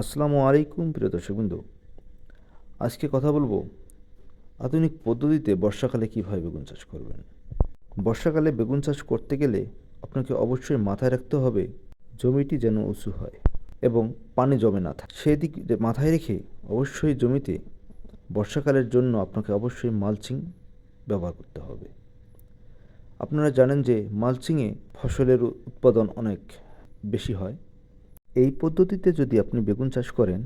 আসসালামু আলাইকুম, প্রিয় দর্শকবৃন্দ। আজকে কথা বলব আধুনিক পদ্ধতিতে বর্ষাকালে কীভাবে বেগুন চাষ করবেন। বর্ষাকালে বেগুন চাষ করতে গেলে আপনাকে অবশ্যই মাথায় রাখতে হবে জমিটি যেন উঁচু হয় এবং পানি জমে না থাকে। সেদিক মাথায় রেখে অবশ্যই জমিতে বর্ষাকালের জন্য আপনাকে অবশ্যই মালচিং ব্যবহার করতে হবে। আপনারা জানেন যে মালচিংয়ে ফসলের উৎপাদন অনেক বেশি হয়। এই পদ্ধতিতে যদি আপনি বেগুন চাষ করেন,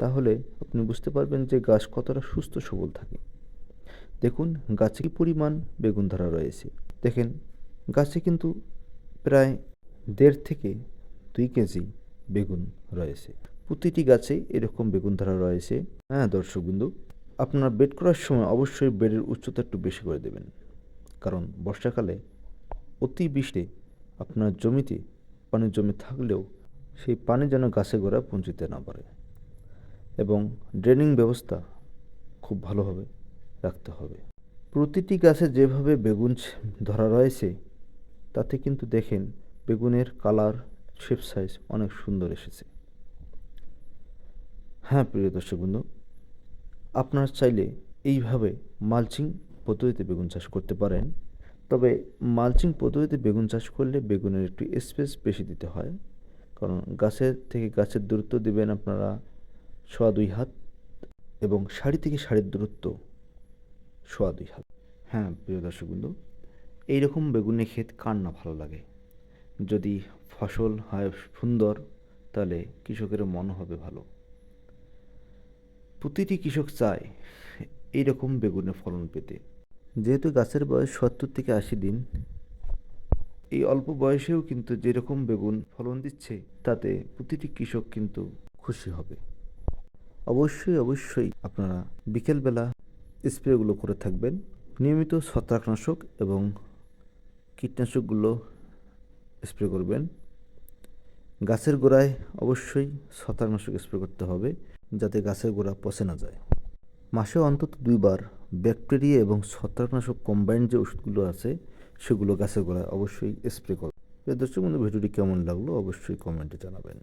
তাহলে আপনি বুঝতে পারবেন যে গাছ কতটা সুস্থ সবল থাকে। দেখুন, গাছে কি পরিমাণ বেগুন ধরা রয়েছে। দেখেন, গাছে কিন্তু প্রায় দেড় থেকে দুই কেজি বেগুন রয়েছে। প্রতিটি গাছে এরকম বেগুন ধরা রয়েছে। হ্যাঁ দর্শকবিন্দু, আপনার বেড করার সময় অবশ্যই বেডের উচ্চতা একটু বেশি করে দেবেন। কারণ বর্ষাকালে অতি বৃষ্টি আপনার জমিতে পানি জমি থাকলেও সেই পানি যেন গাছে গোড়া পৌঁছতে না পারে এবং ড্রেনিং ব্যবস্থা খুব ভালোভাবে রাখতে হবে। প্রতিটি গাছে যেভাবে বেগুন ধরা রয়েছে, তাতে কিন্তু দেখেন বেগুনের কালার, শেপ সাইজ অনেক সুন্দর এসেছে। হ্যাঁ প্রিয় দর্শক বন্ধু, আপনারা চাইলে এইভাবে মালচিং পদ্ধতিতে বেগুন চাষ করতে পারেন। তবে মালচিং পদ্ধতিতে বেগুন চাষ করলে বেগুনের একটু স্পেস বেশি দিতে হয়। কারণ গাছের থেকে গাছের দূরত্ব দিবেন আপনারা সোয়া দুই হাত এবং শাড়ি থেকে শাড়ির দূরত্ব সোয়া দুই হাত। হ্যাঁ প্রিয় দর্শক বন্ধু এইরকম বেগুনের ক্ষেত কার না ভালো লাগে? যদি ফসল হয় সুন্দর, তাহলে কৃষকের মন হবে ভালো। প্রতিটি কৃষক চায় এইরকম বেগুনের ফলন পেতে। যেহেতু গাছের বয়স সত্তর থেকে আশি দিন এই অল্প বয়সেও কিন্তু যেরকম বেগুন ফলন দিচ্ছে, তাতে প্রতিটি কৃষক কিন্তু খুশি হবে। অবশ্যই অবশ্যই আপনারা বিকেলবেলা স্প্রেগুলো করে থাকবেন। নিয়মিত ছত্রাকনাশক এবং কীটনাশকগুলো স্প্রে করবেন। গাছের গোড়ায় অবশ্যই ছত্রাকনাশক স্প্রে করতে হবে, যাতে গাছের গোড়া পচে না যায়। মাসে অন্তত দুইবার ব্যাকটেরিয়া এবং ছত্রাকনাশক কম্বাইন্ড যে ওষুধগুলো আছে সেগুলো গাছের গোড়ায় অবশ্যই স্প্রে করবেন দর্শক বন্ধু ভিডিওটি কেমন লাগল অবশ্যই কমেন্টে জানাবেন।